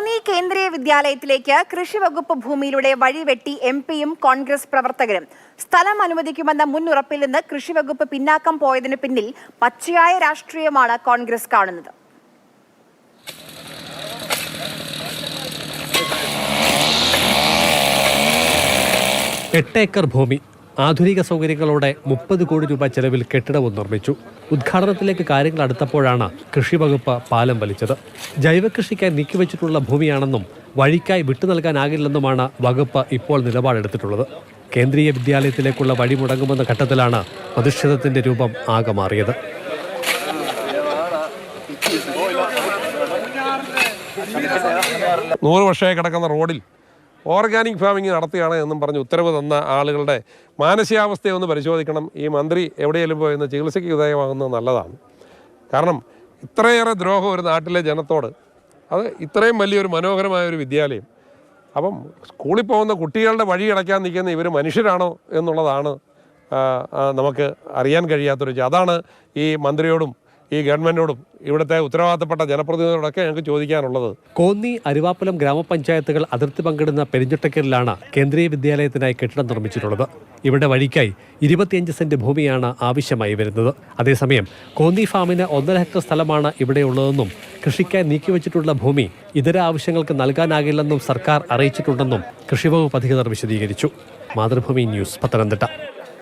കോന്നി കേന്ദ്രീയ വിദ്യാലയത്തിലേക്ക് കൃഷിവകുപ്പ് ഭൂമിയിലൂടെ വഴിവെട്ടി എം പിയും കോൺഗ്രസ് പ്രവർത്തകരും. സ്ഥലം അനുവദിക്കുമെന്ന മുൻ ഉറപ്പിൽ നിന്ന് കൃഷിവകുപ്പ് പിന്നാക്കം പോയതിനു പിന്നിൽ പച്ചയായ രാഷ്ട്രീയമാണ് കോൺഗ്രസ് കാണുന്നത്. എട്ട് ഏക്കർ ഭൂമി. ആധുനിക സൗകര്യങ്ങളോടെ മുപ്പത് കോടി രൂപ ചെലവിൽ കെട്ടിടവും നിർമ്മിച്ചു. ഉദ്ഘാടനത്തിലേക്ക് കാര്യങ്ങൾ അടുത്തപ്പോഴാണ് കൃഷി വകുപ്പ് പാലം വലിച്ചത്. ജൈവകൃഷിക്കായി നീക്കി നീക്കിവെച്ചിട്ടുള്ള ഭൂമിയാണെന്നും വഴിക്കായി വിട്ടു നൽകാനാകില്ലെന്നുമാണ് വകുപ്പ് ഇപ്പോൾ നിലപാടെടുത്തിട്ടുള്ളത്. കേന്ദ്രീയ വിദ്യാലയത്തിലേക്കുള്ള വഴി മുടങ്ങുമെന്ന ഘട്ടത്തിലാണ് പ്രതിഷേധത്തിന്റെ രൂപം ആകെ മാറിയത്. നൂറ് വർഷമായി കിടക്കുന്ന റോഡിൽ ഓർഗാനിക് ഫാമിംഗ് നടത്തുകയാണ് എന്നും പറഞ്ഞ് ഉത്തരവ് തന്ന ആളുകളുടെ മാനസികാവസ്ഥയെ ഒന്ന് പരിശോധിക്കണം. ഈ മന്ത്രി എവിടെയെങ്കിലും പോയി ഒന്ന് ചികിത്സയ്ക്ക് വിധേയമാകുന്നത് നല്ലതാണ്. കാരണം ഇത്രയേറെ ദ്രോഹം ഒരു നാട്ടിലെ ജനത്തോട് അത് ഇത്രയും വലിയൊരു മനോഹരമായ ഒരു വിദ്യാലയം. അപ്പം സ്കൂളിൽ പോകുന്ന കുട്ടികളുടെ വഴി അടയ്ക്കാൻ നിൽക്കുന്ന ഇവർ മനുഷ്യരാണോ എന്നുള്ളതാണ് നമുക്ക് അറിയാൻ കഴിയാത്തൊരു അതാണ് ഈ മന്ത്രിയോടും ഈ ഗവൺമെന്റിനോടും ഇവിടുത്തെ ഉത്തരവാദിത്തപ്പെട്ട ജനപ്രതിനിധികളോടൊക്കെ ഞങ്ങൾക്ക് ചോദിക്കാനുള്ളത്. കോന്നി അരുവാപ്പുലം ഗ്രാമപഞ്ചായത്തുകൾ അതിർത്തി പങ്കിടുന്ന പെരിഞ്ചുട്ടക്കലിലാണ് കേന്ദ്രീയ വിദ്യാലയത്തിനായി കെട്ടിടം നിർമ്മിച്ചിട്ടുള്ളത്. ഇവിടെ വഴിക്കായി ഇരുപത്തിയഞ്ച് സെന്റ് ഭൂമിയാണ് ആവശ്യമായി വരുന്നത്. അതേസമയം കോന്നി ഫാമിന് ഒന്നര ഹെക്ടർ സ്ഥലമാണ് ഇവിടെയുള്ളതെന്നും കൃഷിക്കായി നീക്കിവച്ചിട്ടുള്ള ഭൂമി ഇതര ആവശ്യങ്ങൾക്ക് നൽകാനാകില്ലെന്നും സർക്കാർ അറിയിച്ചിട്ടുണ്ടെന്നും കൃഷിവകുപ്പ് അധികൃതർ വിശദീകരിച്ചു. മാതൃഭൂമി ന്യൂസ് പത്തനംതിട്ട.